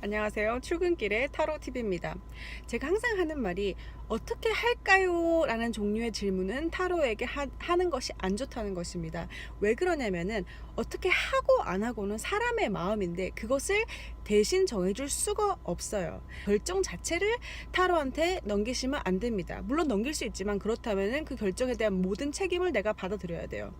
안녕하세요. 출근길의 타로TV입니다. 제가 항상 하는 말이 어떻게 할까요? 라는 종류의 질문은 타로에게 하, 는 것이 안 좋다는 것입니다. 왜 그러냐면은 어떻게 하고 안 하고는 사람의 마음인데 그것을 대신 정해줄 수가 없어요. 결정 자체를 타로한테 넘기시면 안 됩니다. 물론 넘길 수 있지만 그렇다면은 그 결정에 대한 모든 책임을 내가 받아들여야 돼요.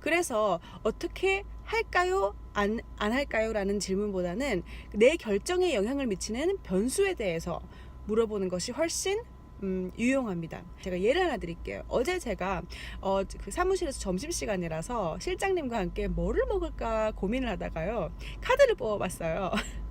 그래서 어떻게 할까요? 안, 안 할까요? 라는 질문보다는 내 결정에 영향을 미치는 변수에 대해서 물어보는 것이 훨씬 음, 유용합니다. 제가 예를 하나 드릴게요. 어제 제가 어, 그 사무실에서 점심시간이라서 실장님과 함께 뭐를 먹을까 고민을 하다가요. 카드를 뽑아봤어요.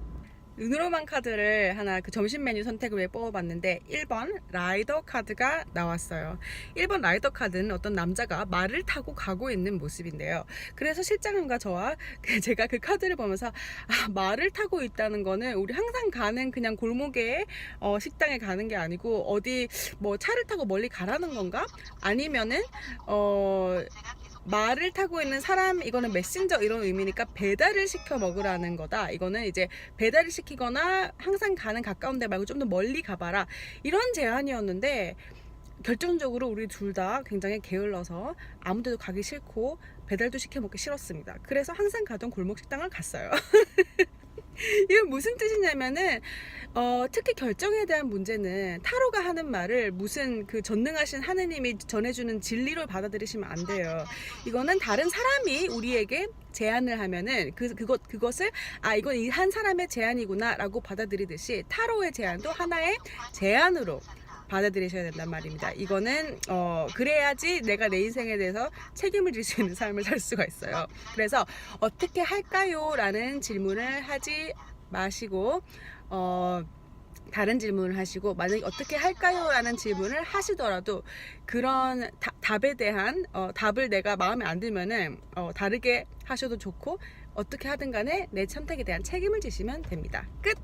눈으로만 카드를 하나 그 점심 메뉴 선택을 위해 뽑아봤는데 1번 라이더 카드가 나왔어요. 1번 라이더 카드는 어떤 남자가 말을 타고 가고 있는 모습인데요. 그래서 실장님과 저와 그 제가 그 카드를 보면서 아, 말을 타고 있다는 거는 우리 항상 가는 그냥 골목에 어, 식당에 가는 게 아니고 어디 뭐 차를 타고 멀리 가라는 건가? 아니면은 어 말을 타고 있는 사람 이거는 메신저 이런 의미니까 배달을 시켜 먹으라는 거다. 이거는 이제 배달을 시키거나 항상 가는 가까운 데 말고 좀 더 멀리 가봐라. 이런 제안이었는데 결정적으로 우리 둘 다 굉장히 게을러서 아무 데도 가기 싫고 배달도 시켜 먹기 싫었습니다. 그래서 항상 가던 골목 식당을 갔어요. 이건 무슨 뜻이냐면은 어, 특히 결정에 대한 문제는 타로가 하는 말을 무슨 그 전능하신 하느님이 전해주는 진리로 받아들이시면 안 돼요. 이거는 다른 사람이 우리에게 제안을 하면은 그 그것 그것을 아 이건 이 한 사람의 제안이구나라고 받아들이듯이 타로의 제안도 하나의 제안으로 받아들이셔야 된단 말입니다. 이거는 어 그래야지 내가 내 인생에 대해서 책임을 질 수 있는 삶을 살 수가 있어요. 그래서 어떻게 할까요?라는 질문을 하지 마시고 어 다른 질문을 하시고 만약에 어떻게 할까요? 라는 질문을 하시더라도 그런 다- 답에 대한 어, 답을 내가 마음에 안 들면은 어, 다르게 하셔도 좋고 어떻게 하든 간에 내 선택에 대한 책임을 지시면 됩니다. 끝!